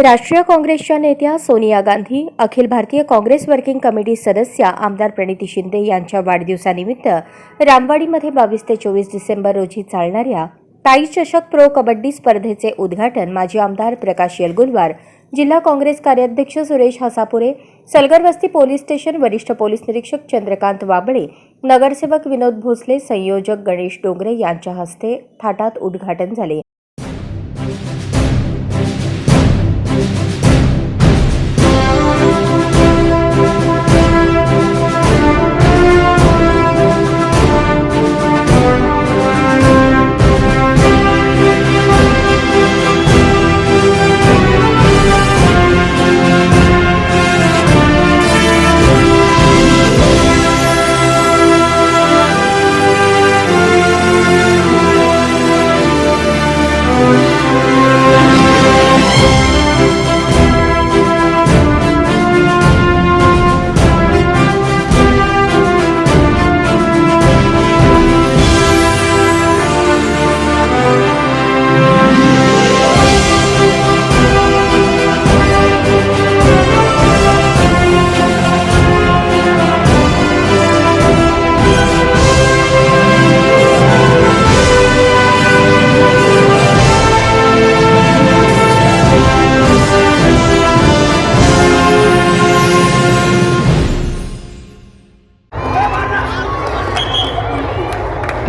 राष्ट्रीय काँग्रेसच्या नेत्या सोनिया गांधी अखिल भारतीय काँग्रेस वर्किंग कमिटी सदस्या आमदार प्रणिती शिंदे यांच्या वाढदिवसानिमित्त रामवाडीमध्ये बावीस ते चोवीस डिसेंबर रोजी चालणाऱ्या ताई चषक प्रो कबड्डी स्पर्धेचे उद्घाटन माजी आमदार प्रकाश येलगुलवार जिल्हा काँग्रेस कार्याध्यक्ष सुरेश हसापुरे सलगरवस्ती पोलीस स्टेशन वरिष्ठ पोलीस निरीक्षक चंद्रकांत वाबळे नगरसेवक विनोद भोसले संयोजक गणेश डोंगरे यांच्या हस्ते थाटात उद्घाटन झाले.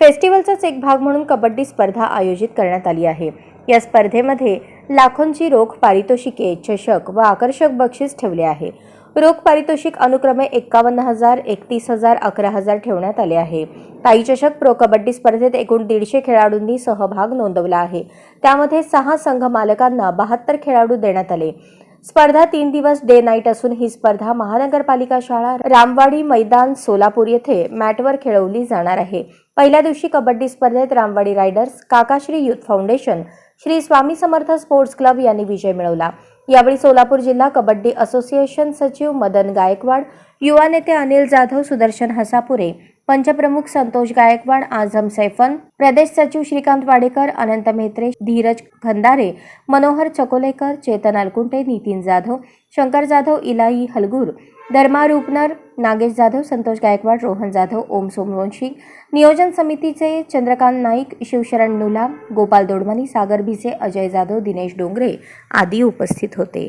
फेस्टिवलचाच एक भाग म्हणून कबड्डी स्पर्धा आयोजित करण्यात आली आहे. या स्पर्धेमध्ये लाखोंची रोख पारितोषिके चषक व आकर्षक बक्षीस ठेवले आहे. रोख पारितोषिक अनुक्रमे एक्कावन्न हजार एकतीस हजार अकरा हजार ठेवण्यात आले आहे. ताई चषक प्रो कबड्डी स्पर्धेत एकूण दीडशे खेळाडूंनी सहभाग नोंदवला आहे. त्यामध्ये सहा संघ मालकांना बहात्तर खेळाडू देण्यात आले. स्पर्धा तीन दिवस डे नाईट असून ही स्पर्धा महानगरपालिका शाळा रामवाडी मैदान सोलापूर येथे मॅटवर खेळवली जाणार आहे. पहिल्या दिवशी कबड्डी स्पर्धेत Ramwadi riders Kakashri youth foundation Shri Swami Samarth sports club यांनी विजय मिळवला. यावेळी सोलापूर जिल्हा कबड्डी असोसिएशन सचिव मदन गायकवाड युवा नेते अनिल जाधव सुदर्शन हसापुरे पंचप्रमुख संतोष गायकवाड आझम सैफन प्रदेश सचिव श्रीकांत वाडेकर अनंत मेत्रे धीरज खंदारे मनोहर चकोलेकर चेतन अलकुंटे नितीन जाधव शंकर जाधव इलाई हलगूर धर्मा रुपनर नागेश जाधव संतोष गायकवाड रोहन जाधव ओम सोमवंशी नियोजन समितीचे चंद्रकांत नाईक शिवशरण नुला गोपाल दोडमनी सागर भिसे अजय जाधव दिनेश डोंगरे आदी उपस्थित होते.